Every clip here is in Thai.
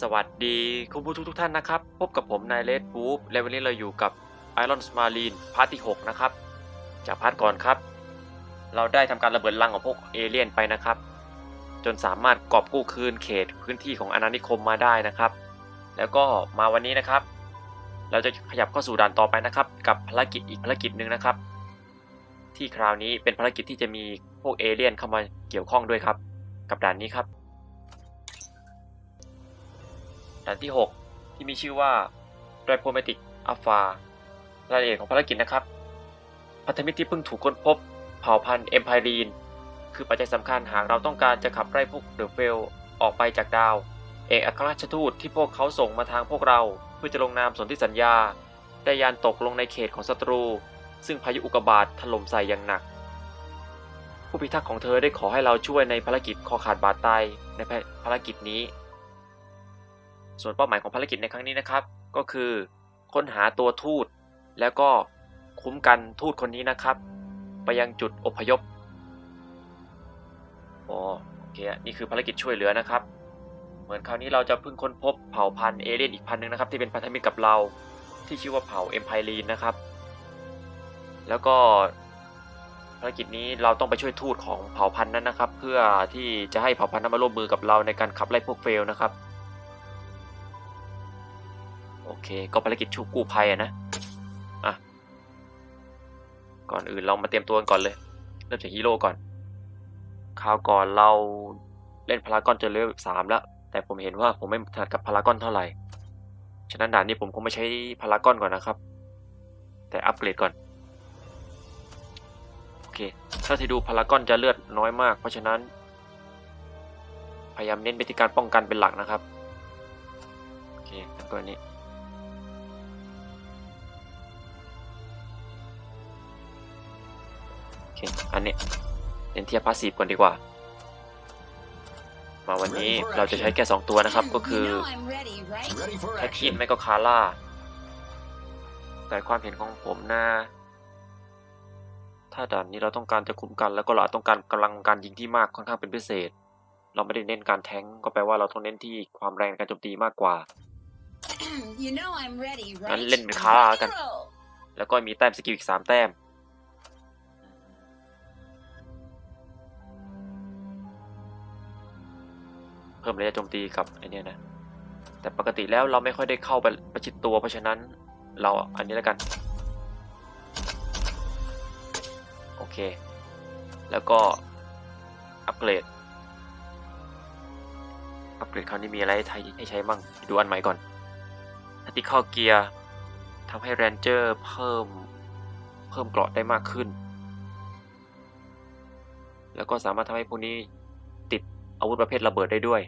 สวัสดีคุณผู้ชมทุกท่านนะครับ พบกับผมนายเลดบูฟและวันนี้เราอยู่กับ Iron Marine พาร์ทที่ 6 นะครับ จากพาร์ทก่อนครับ เราได้ทำการระเบิดลังของพวกเอเลี่ยนไปนะครับ จนสามารถกอบกู้คืนเขตพื้นที่ของอาณานิคมมาได้นะครับ แล้วก็มาวันนี้นะครับ เราจะขยับเข้าสู่ด่านต่อไปนะครับ กับภารกิจอีกภารกิจหนึ่งนะครับ ที่คราวนี้เป็นภารกิจที่จะมีพวกเอเลี่ยนเข้ามาเกี่ยวข้องด้วยครับ กับด่านนี้ครับ ด่านที่ 6 ที่มีชื่อว่า Diplomatic Alpha รายละเอียดของภารกิจนะครับ พันธมิตรที่เพิ่งถูกค้นพบ เผ่าพันธุ์เอมไพรีน คือปัจจัยสำคัญหากเราต้องการจะขับไล่พวกเดอะเฟลออกไปจากดาว เอกอัครราชทูตที่พวกเขาส่งมาทางพวกเรา เพื่อจะลงนามสนธิสัญญา ได้ยานตกลงในเขตของศัตรู ซึ่งพายุอุกกาบาตถล่มใส่อย่างหนัก ผู้พิทักษ์ของเธอได้ขอให้เราช่วยในภารกิจคอขาดบาดตายในภารกิจนี้ ส่วนเป้าหมายของภารกิจในครั้งนี้นะครับ ก็คือ ค้นหาตัวทูตแล้วก็คุ้มกันทูตคนนี้นะครับ ไปยังจุดอพยพอ๋อโอเคอะนี่คือภารกิจช่วยเหลือนะครับ เหมือนคราวนี้เราจะเพิ่งค้นพบเผ่าพันธุ์เอเลี่ยนอีกพันหนึ่งนะครับ ที่เป็นพันธมิตรกับเราที่ชื่อว่าเผ่าเอ็มไพรีนนะครับ แล้วก็ภารกิจนี้เราต้องไปช่วยทูตของเผ่าพันธุ์นั้นนะครับ เพื่อที่จะให้เผ่าพันธุ์นั้นมาร่วมมือกับเราในการขับไล่พวกเฟลนะครับ เค ก็ภารกิจชูกู้ภัยอะนะ อะ ก่อนอื่นเรามาเตรียมตัวกันก่อนเลย เริ่มจากฮีโร่ก่อน คราวก่อนเราเล่นพารากอนจนเลเวลสามแล้ว แต่ผมเห็นว่าผมไม่ถนัดกับพารากอนเท่าไหร่ ฉะนั้นด่านนี้ผมคงไม่ใช้พารากอนก่อนนะครับ แต่อัปเกรดก่อน โอเค ถ้าที่ดูพารากอนจะเลือดน้อยมาก เพราะฉะนั้น พยายามเน้นไปที่การป้องกันเป็นหลักนะครับ โอเคแล้วก็ อันนี้โอเคอันนี้เน้นเทียบพาสซีฟก่อนดีกว่า มาวันนี้เราจะใช้แค่2ตัวนะครับ ก็คือ Ready for แคทคิน action. ไม่ก็คาร่า แต่ความเห็นของผมนะ ถ้าด่านนี้เราต้องการจะคุ้มกัน แล้วก็เราต้องการกำลังการยิงที่มากค่อนข้างเป็นพิเศษ เราไม่ได้เน้นการแทงก์ก็แปลว่าเราต้องเน้นที่ความแรงในการโจมตีมากกว่า you know I'm ready, งั้น right? เล่นเป็นคาร่ากัน Roll. แล้วก็มีแต้มสกิลอีก3แต้ม พิ่มระยะโจมตีกับไอเนี้ยนะ แต่ปกติแล้วเราไม่ค่อยได้เข้าไปประชิดตัว เพราะฉะนั้นเราอันนี้แล้วกัน โอเค แล้วก็อัปเกรด อัปเกรดคราวนี้มีอะไรให้ใช้ให้ใช้บ้าง ดูอันใหม่ก่อนทัติเข้าเกียร์ทำให้แรนเจอร์เพิ่มเพิ่มเกราะได้มากขึ้น แล้วก็สามารถทำให้พวกนี้ติดอาวุธประเภทระเบิดได้ด้วย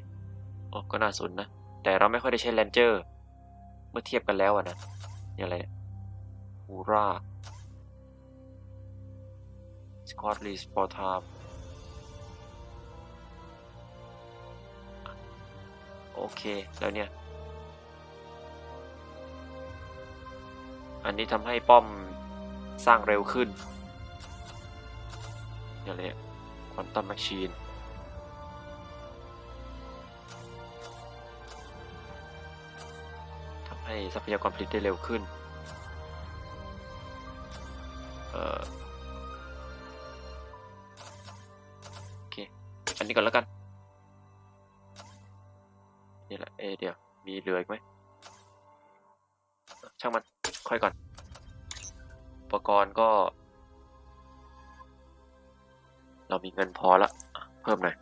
ก็น่าสนนะ แต่เราไม่ค่อยได้ใช้แรนเจอร์ เมื่อเทียบกันแล้วอะนะนี่อะไรเนี่ยฮูราสกอตลีสปอร์ทามโอเค แล้วเนี่ย อันนี้ทำให้ป้อมสร้างเร็วขึ้นอย่างนี้ควอนตัมแมชชีน ทำให้ทรัพยากรผลิตได้เร็วขึ้นเออโอเค อันนี้ก่อนแล้วกัน นี่แหละ เอเดี๋ยว มีเหลืออีกไหม ช่างมัน ค่อยก่อน อุปกรณ์ก็ เรามีเงินพอละ เพิ่มหน่อย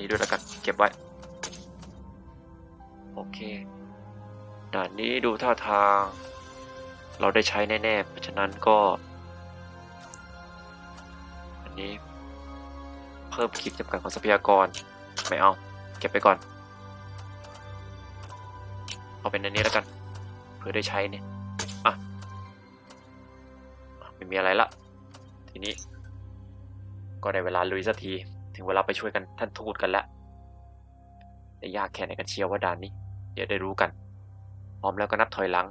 นี้ด้วยแล้วกัน เก็บไว้ โอเค ด่านนี้ดูท่าทาง เราได้ใช้แน่ๆ เพราะฉะนั้นก็ อันนี้ เพิ่มขีดจำกัดของทรัพยากร ไม่เอา เก็บไปก่อน เอาเป็นอันนี้แล้วกัน เพื่อได้ใช้เนี่ย อะอะไม่มีอะไรละ ทีนี้ก็ได้เวลาลุยสักทีึงเวลาไปช่วยกันท่านทูตกันแล้วจะยากแค่ไหนกันเชียร์ว่าด่านนี้ เดี๋ยวได้รู้กัน พร้อมแล้วก็นับถอยหลัง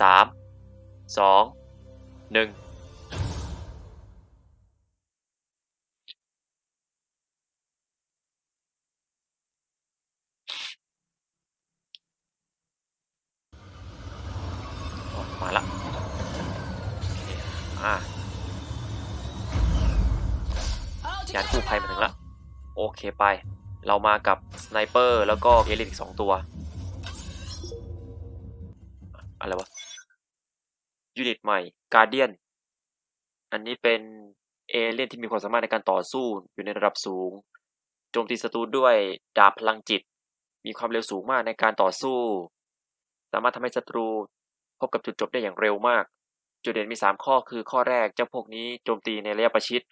สามสองหนึ่ง ไป เรามากับสไนเปอร์แล้วก็เอลียนอีกสองตัว อะไรวะ ยูนิตใหม่กา a เดียน อันนี้เป็นเอเลี่ยนที่มีความสามารถในการต่อสู้อยู่ในระดับสูง โจมตีศัตรูด้วยดาบพลังจิต มีความเร็วสูงมากในการต่อสู้ สามารถทำให้ศัตรูพบกับจุดจบได้อย่างเร็วมาก จุดเด่นมี 3 ข้อคือข้อแรกเจ้าพวกนี้โจมตีในระยะประชิด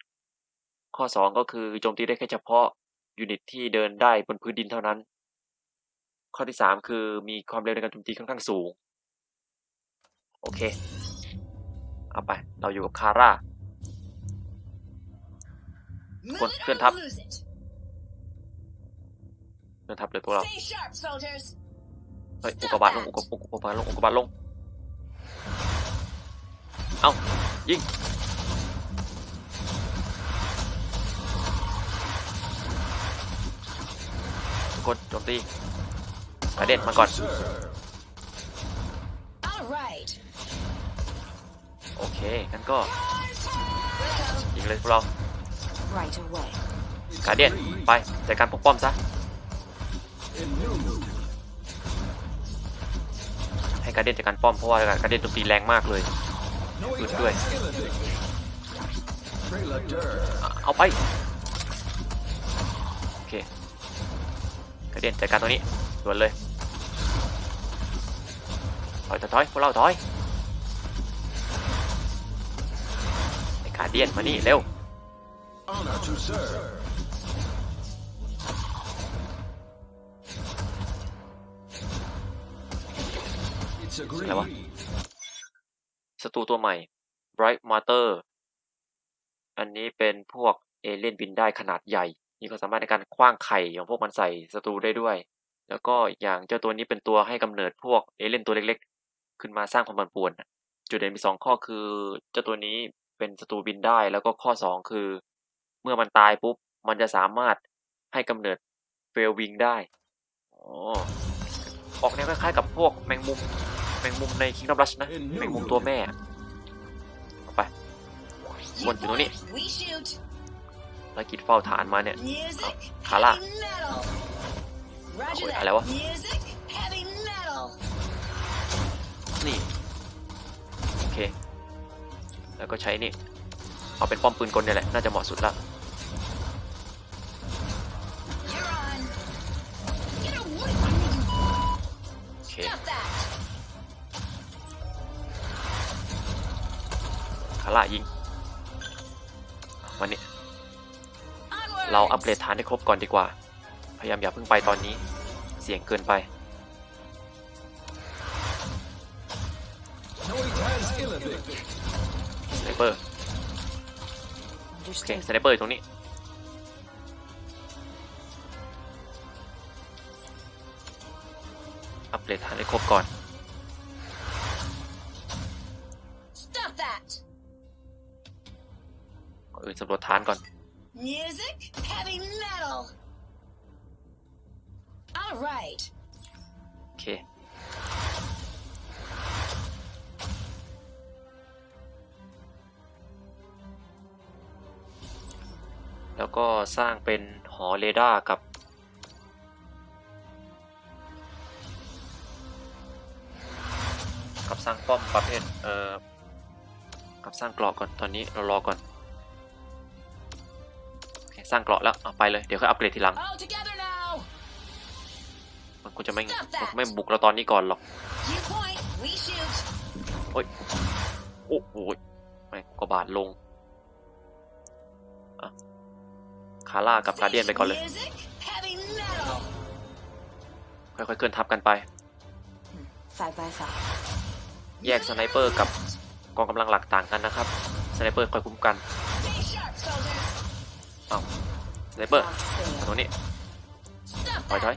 ข้อ 2 ก็คือโจมตีได้แค่เฉพาะ ยูนิตที่เดินได้บนพื้นดินเท่านั้น ข้อที่3คือมีความเร็วในการโจมตีค่อนข้างสูง โอเค เอาไป เราอยู่กับคาร่า Move Quân- it quân or thấp. lose it. เดินทับเลยพวกเรา เฮ้ย อุกกาบาตลง อุกกาอุกกาบาตลง อุกกาบาตลง เอ้า ยิง กดโจมตีกระเด็นมาก่อน All right. โอเคงั้นก็ยิงเลยพวกเรา Right away. กาเดียนไปจัดการปกป้อมซะให้การเดียนจัดการป้อมเพราะว่าการเดียนโจมตีแรงมากเลยอึดด้วยอะเอาไป โอเค กระเด็นจัดการตรงนี้ด่วนเลยถอยถอยถอยพวกเราถอยไอ้กาเดียนมานี่เร็ว Honor to serve. อะไรวะศัตรูตัวใหม่ Bright Matter อันนี้เป็นพวกเอเลี่ยนบินได้ขนาดใหญ่ มีความสามารถในการคว้างไข่ของพวกมันใส่ศัตรูได้ด้วย แล้วก็อีกอย่างเจ้าตัวนี้เป็นตัวให้กำเนิดพวกเอเลี่ยนตัวเล็ก ๆ ขึ้นมาสร้างความปั่นป่วนน่ะจุดเด่นมีสองข้อคือ เจ้าตัวนี้เป็นศัตรูบินได้ แล้วก็ข้อสองคือ เมื่อมันตายปุ๊บ มันจะสามารถให้กำเนิดเฟลวิงได้อ๋อออกแนวคล้ายๆกับพวกแมงมุมแมงมุมใน Kingdom Rush นะแมงมุมตัวแม่เอาไป You Quân, tụi nó đi. point, we shoot. ภารกิจเฝ้าฐานมาเนี่ย Music. Khá Heavy metal. Roger Ôi, that. hay là quá. Music. Heavy metal. นี่ โอเค แล้วก็ใช้นี่ เอาเป็นป้อมปืนกลเนี่ยแหละ น่าจะเหมาะสุดละ You're on. Get away from me. โอเค Stop that. คาร่ายิงวันนี้ Onward. เราอัปเกรดฐานให้ครบก่อนดีกว่า พยายามอย่าเพิ่งไปตอนนี้ เสี่ยงเกินไป Noitas Illivic. สไนเปอร์โอเคสไนเปอร์อยู่ตรงนี้อัปเกรดฐานให้ครบก่อน Stop that. ก่อนอื่นสำรวจฐานก่อน Music. Heavy metal. All right. โอเค แล้วก็สร้างเป็นหอเรดาร์กับ กับสร้างป้อมประเภทเอ่อกับสร้างเกราะก่อนตอนนี้เรารอก่อน สร้างเกราะแล้วเอาไปเลยเดี๋ยวค่อยอัปเกรดทีหลัง All together now. มันคงจะไม่มันคงไม่บุกเราตอนนี้ก่อนหรอก You point. We shoot. โอ้ยโอ้โหไม่งก็บาดลงอะคาร่ากับการเดียนไปก่อนเลย Music. Heavy metal. ค่อยๆเคลื่อนทับกันไป Side by side. แยกสไนเปอร์กับกองกำลังหลักต่างกันนะครับ สไนเปอร์คอยคุ้มกัน Stay sharp, soldiers. อ้าวไนเปอร์ตรงนี้ถอยถอย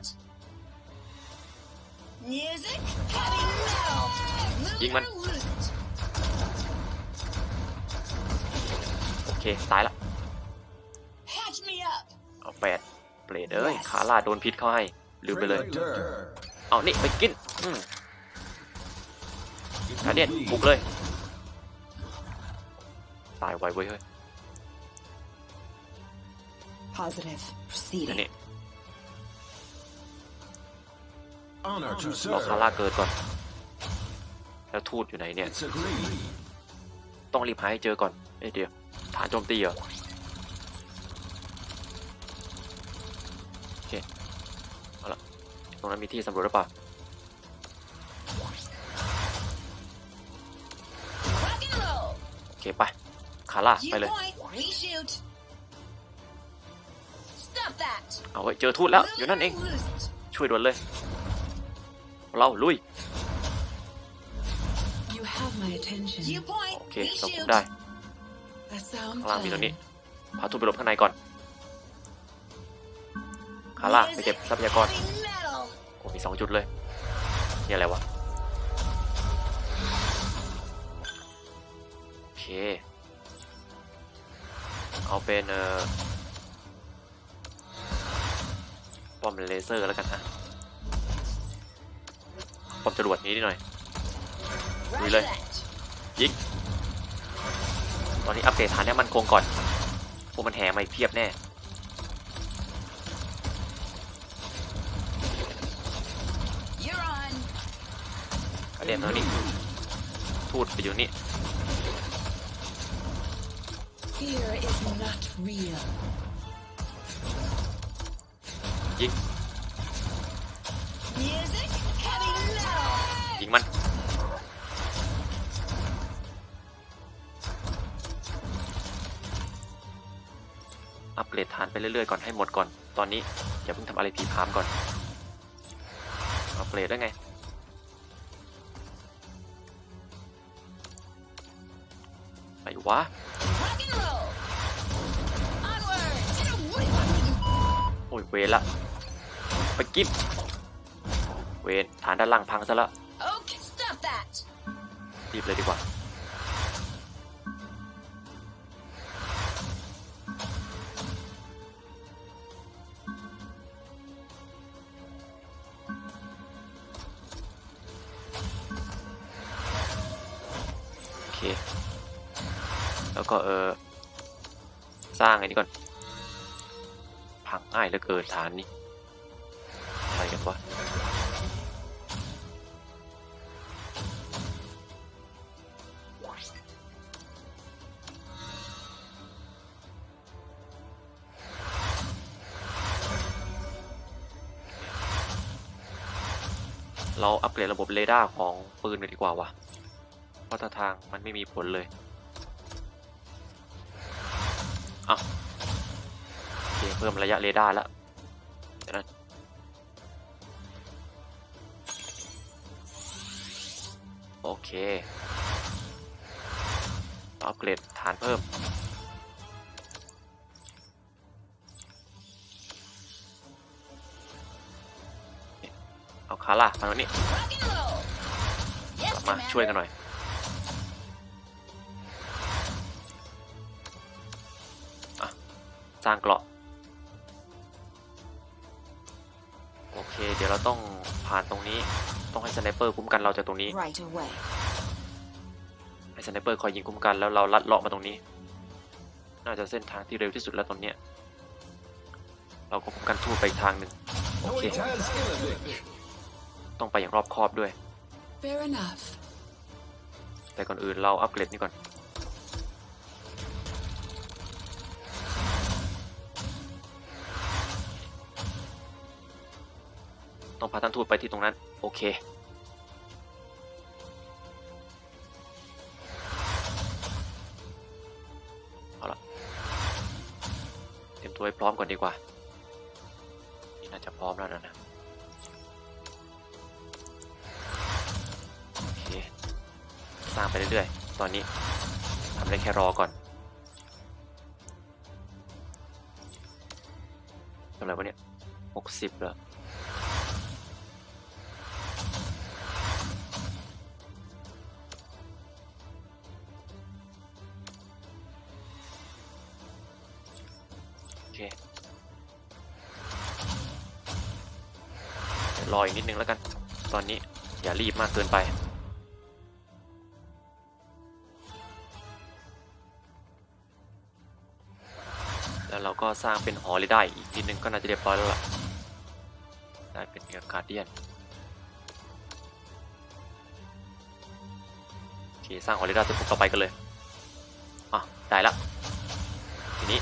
ยิงมัน โอเค ตายละเอาแปดเปรตเอ้ยคาร่าโดนพิษเข้าให้ ลืมไปเลย เอานี่ ไปกินอืมกาเดียนบุกเลย ตายไวเว้ยเฮ้ย Positive. เดี๋ยว Proceeding. นี้ Honor to รอคาร่า serve. เกิดก่อน แล้วทูตอยู่ไหนเนี่ย It's agreed. ต้องรีบหาให้เจอก่อนเอ้ยเดี๋ยวฐานโจมตีเหรอโอเคเอาละตรงนั้นมีที่สำรวจหรือเปล่า Rock and roll. โอเคไป คาร่า You ไปเลย point, we shoot. Stop that. เอาไว้ยเจอทูตแล้วอยู่นั่นเอง Lose it. ช่วยด่วนเลย เราลุย You have my attention. You point, โอเค we เราคุม shoot. ได้ That sound ข้างล่างมีตรงนี้ plan. พาทูตไปหลบข้างในก่อนคาร่าไปเก็บทรัพยากร Heavy metal. โอ้มีสองจุดเลยนี่อะไรวะโอเคเอาเป็นเอ่อ ป้อมเลเซอร์แล้วกันฮะป้อมจรวดนี้นิดหน่อย Roger Relay. that. ยิงตอนนี้อัปเดตฐานให้มันคงก่อนพวกมันแห่มาอีกเพียบแน่ You're on. ประเด็นตรงนี้ทูตไปอยู่นี่ ยิง Music, heavy metal. ยิงมันอัปเกรดฐานไปเรื่อยๆก่อนให้หมดก่อน ตอนนี้อย่าเพิ่งทำอะไรผีพรามก่อน อัปเกรดได้ไงไหนวะ Rock and roll. Onward. Get away. โอ้ยเวรละ ไปกินเวรฐานด้านล่างพังซะละ Okay, stop that. รีบเลยดีกว่า โอเค แล้วก็เออสร้างไอ้นี่ก่อน พังง่ายเหลือเกินฐานนี้อะไร กันวะเราอัปเกรดระบบเรดาร์ของปืนกันดีกว่าวะเพราะทางมันไม่มีผลเลยอ้าวโอเคเพิ่มระยะเรดาร์แล้ว โอเคอัปเกรดฐานเพิ่ม เอาคาร่ามาตรงนี้ Rock and roll. ก Yes, ลับมา Commander. ช่วยกันหน่อยอะสร้างเกราะ โอเค เดี๋ยวเราต้องผ่านตรงนี้ ต้องให้สไนเปอร์คุ้มกันเราจากตรงนี้ Right away. ให้สไนเปอร์คอยยิงคุ้มกันแล้วเราลัดเลาะมาตรงนี้ น่าจะเส้นทางที่เร็วที่สุดแล้วตอนเนี้ยเราก็คุ้มกันทูตไปอีกทางหนึ่งโอเค Noitas Ilovic. ต้องไปอย่างรอบคอบด้วย Fair enough. แต่ก่อนอื่นเราอัปเกรดนี่ก่อน ต้องพาท่านทูตไปที่ตรงนั้น โอเค เอาละเตรียมตัวให้พร้อมก่อนดีกว่า นี่น่าจะพร้อมแล้วนะนะโอเค สร้างไปเรื่อยๆ ตอนนี้ทำได้แค่รอก่อนเท่าไหร่วะเนี่ยหกสิบแล้ว นิดนึงแล้วกัน ตอนนี้อย่ารีบมากเกินไป แล้วเราก็สร้างเป็นหอเลยได้อีกนิดนึงก็น่าจะเรียบร้อยแล้วล่ะ ได้เป็นเอร์การเดียนโอเคสร้างหอเลยได้เสร็จปุ๊บต่อไปกันเลยอะได้ละทีนี้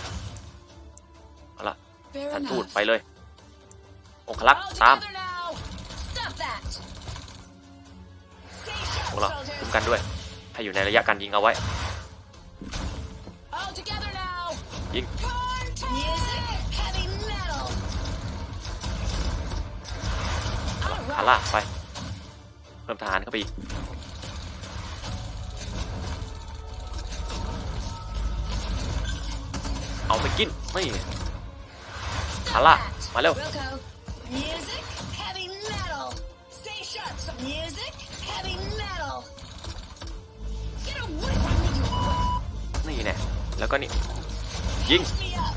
เอาละ Fair ท่านทูต enough. ไปเลยองคลักษ์ All ตาม ของเราคุ้มกันด้วย ให้อยู่ในระยะการยิงเอาไว้ ยิง ฮาร่าไป เพิ่มทหารเข้าไปอีกเอาไปกิน ไม่ฮาร่ามาเร็ว นี่แน่แล้วก็นี่ ยิง Catch me up.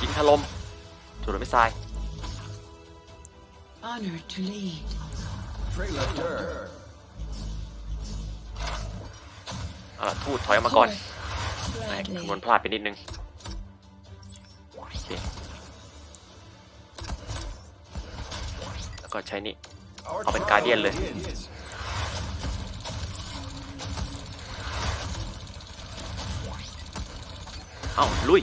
ยิงถล่มถูกไม่ทราย Honored to lead. Trailer. เอาล่ะทูตถอยออกมาก่อน Course. แหม่ Gladly. คำนวณพลาดไปนิดนึงโอเคแล้วก็ใช้นี่ Our Up in trial Guardian เลย begins. เอ้าลุย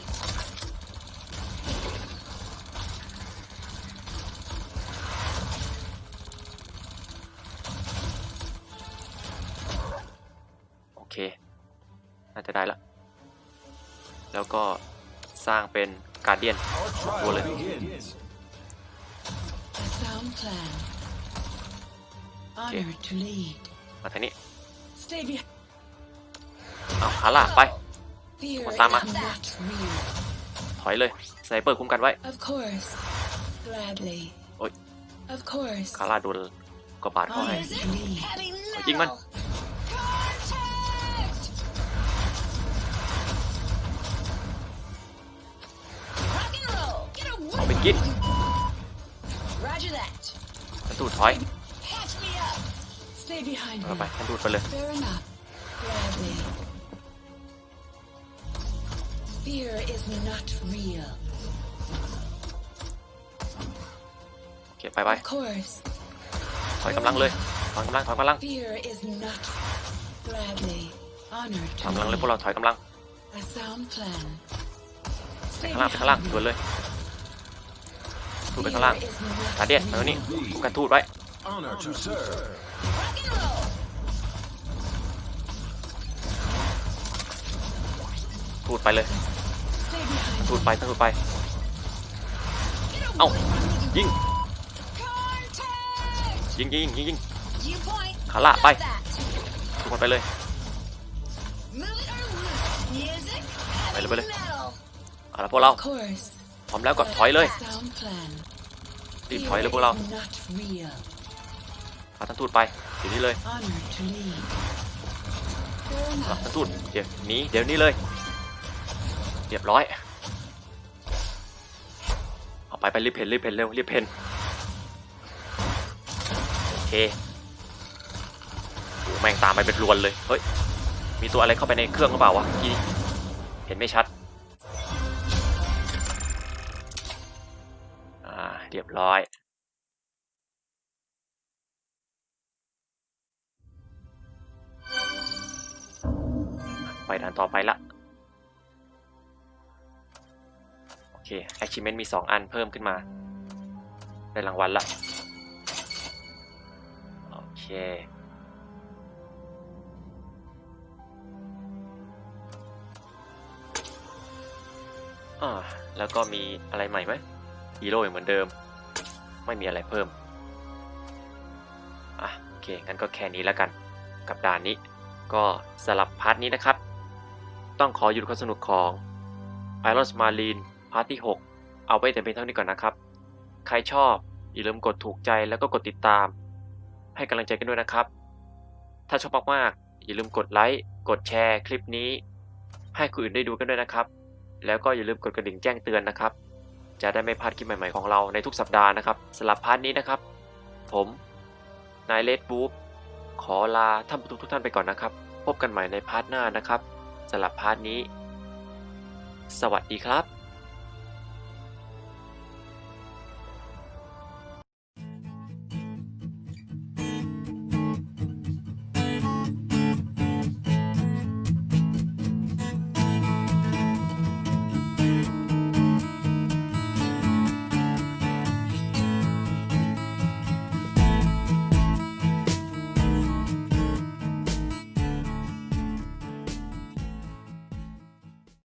โอเค น่าจะได้ละ แล้วก็สร้างเป็นการเดียน Our trial Bullet. begins. A sound plan. Honored to lead. มาทางนี้ Stay behind. เอาคาร่าไป Fear What is time, not ah? real. ถอยเลยสไนเปอร์คุ้มกันไว้ Of course. Gladly. Oi. Of course. คาร่าโดนกระบาดเข้าให้ Music, heavy metal. ยิงมัน Contact. Rock and roll. Get away เอาไป from กิน me. Roger that. ท่านทูตถอย Catch me up. Stay behind เอา me. ไปท่านทูตไปเลย Fair enough. Gladly. Fear is not real. โอเคไปไป Of course. ถอยกำลังเลยถอยกำลังถอยกำลัง Fear is not gladly honored ถอย to กำลังเลย me. พวกเราถอยกำลัง A sound plan. ไป Stay ข้างล่างไปข้างล่าง behind ด่วน me. เลยทูตไป Fear ข้างล่าง is not กาเดียนมาตรงนี้ real. คุ้มกันทูตไว้ Honor to serve. Rock and roll. ทูตไปเลย Stay behind ทูต me. ไปท่านทูตไป Get Ow. away from me. ยิง Contact. ยิงยิงยิงยิง You point. ขาล่าไป Stop that. ทุกคนไปเลย Move it or lose it. Music, Wait a heavy minute. metal. เอาละพวกเรา Of course. พร้อมแล้วก็ถอยเลย A sound plan. รีบ Fear ถอยเลยพวกเรา is not real. พาท่านทูตไปอยู่นี่เลย Honored to lead. Fair เอา enough. ท่านทูตเดี๋ยวหนี้เดี๋ยวนี้เลยเรียบร้อย เอาไปไปรีบเพนรีบเพนเร็วรีบเพนโอเคโอ้แม่งตามไปเป็นรวนเลย เฮ้ย มีตัวอะไรเข้าไปในเครื่องหรือเปล่าวะเมื่อกี้ เห็นไม่ชัด อ่า เรียบร้อยไปด่านต่อไปละ achievement มี 2 อันเพิ่มขึ้นมา ได้รางวัลละโอเคอ่าแล้วก็มีอะไรใหม่ไหมฮีโร่เหมือนเดิม ไม่มีอะไรเพิ่มอะโอเค งั้นก็แค่นี้แล้วกัน กับด่านนี้ ก็สลับพาร์ทนี้นะครับ ต้องขอหยุดความสนุกของ Iron Marine พาร์ทที่ 6 เอาไว้แต่เพียงเท่านี้ก่อนนะครับ ใครชอบอย่าลืมกดถูกใจแล้วก็กดติดตาม ให้กำลังใจกันด้วยนะครับ ถ้าชอบมากๆ อย่าลืมกดไลค์กดแชร์คลิปนี้ ให้คนอื่นได้ดูกันด้วยนะครับ แล้วก็อย่าลืมกดกระดิ่งแจ้งเตือนนะครับ จะได้ไม่พลาดคลิปใหม่ๆของเราในทุกสัปดาห์นะครับสำหรับพาร์ทนี้นะครับ ผมนายเลดบูฟขอลาท่านผู้ชมทุกท่านไปก่อนนะครับ พบกันใหม่ในพาร์ทหน้านะครับสำหรับพาร์ทนี้ สวัสดีครับ